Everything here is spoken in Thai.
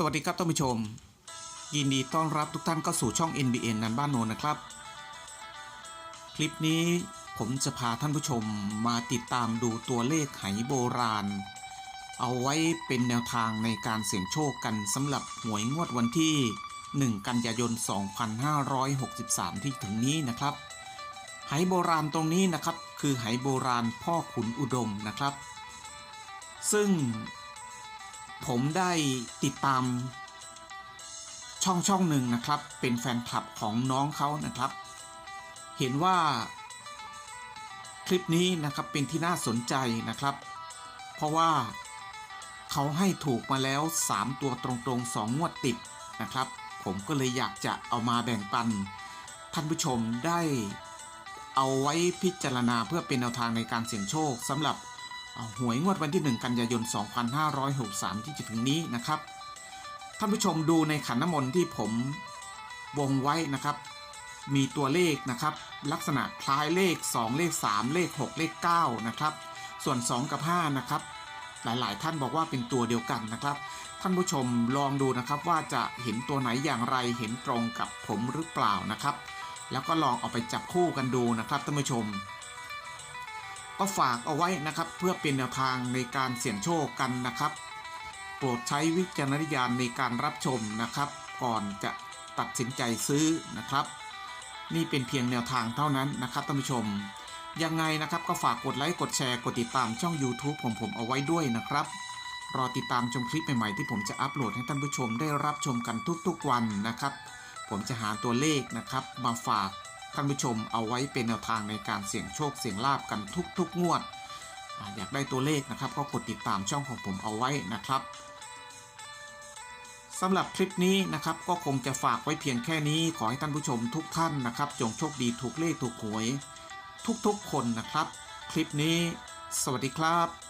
สวัสดีครับท่านผู้ชม ยินดีต้อนรับทุกท่านเข้าสู่ช่อง NBN นันบ้านโนนนะครับ คลิปนี้ผมจะพาท่านผู้ชมมาติดตามดูตัวเลขไหโบราณ เอาไว้เป็นแนวทางในการเสี่ยงโชคกันสำหรับหวยงวดวันที่ 1 กันยายน 2563 ที่ถึงนี้นะครับ ไหโบราณตรงนี้นะครับคือไหโบราณพ่อขุนอุดมนะครับ ซึ่ง ผมได้ติดตามช่องช่องหนึ่งนะครับ เป็นแฟนคลับของน้องเขานะครับ เห็นว่าคลิปนี้นะครับเป็นที่น่าสนใจนะครับ เพราะว่าเขาให้ถูกมาแล้ว 3 ตัวตรงๆ 2 งวดติดนะครับ ผมก็เลยอยากจะเอามาแบ่งปัน ท่านผู้ชมได้เอาไว้พิจารณาเพื่อเป็นแนวทางในการเสี่ยงโชคสำหรับ หวยงวดวันที่ 1 กันยายน 2563 ที่จะถึงนี้นะครับ ท่านผู้ชมดูในขันน้ำมนต์ที่ผมวงไว้นะครับ มีตัวเลขนะครับ ลักษณะคล้ายเลข 2 เลข 3 เลข 6 เลข 9 นะครับ ส่วน 2 กับ 5 นะครับ หลายๆ ท่านบอกว่าเป็นตัวเดียวกันนะครับ ท่านผู้ชมลองดูนะครับว่าจะเห็นตัวไหนอย่างไรเห็นตรงกับผมหรือเปล่านะครับ แล้วก็ลองเอาไปจับคู่กันดูนะครับท่านผู้ชม ก็ฝากเอาไว้นะครับ เพื่อเป็นแนวทางในการเสี่ยงโชคกันนะครับ โปรดใช้วิจารณญาณในการรับชมนะครับ ก่อนจะตัดสินใจซื้อนะครับ นี่เป็นเพียงแนวทางเท่านั้นนะครับท่านผู้ชม ยังไงนะครับก็ฝากกดไลค์กดแชร์กดติดตามช่อง YouTube ผมผมเอาไว้ด้วยนะครับ รอติดตามชมคลิปใหม่ๆที่ผมจะอัปโหลดให้ท่านผู้ชมได้รับชมกันทุกๆวันนะครับ ผมจะหาตัวเลขนะครับมาฝาก ท่านผู้ชมเอาไว้เป็นแนวทางในการเสี่ยงโชคเสี่ยงลาบกันทุกๆงวดออยากได้ตัวเลขนะครับก็กดติดตามช่องของผมเอาไว้นะครับสำหรับคลิปนี้นะครับก็คงจะฝากไว้เพียงแค่นี้ขอให้ท่านผู้ชมทุกท่านนะครับ จงโชคดีถูกเลขถูกหวย ทุกๆคนนะครับ คลิปนี้ สวัสดีครับ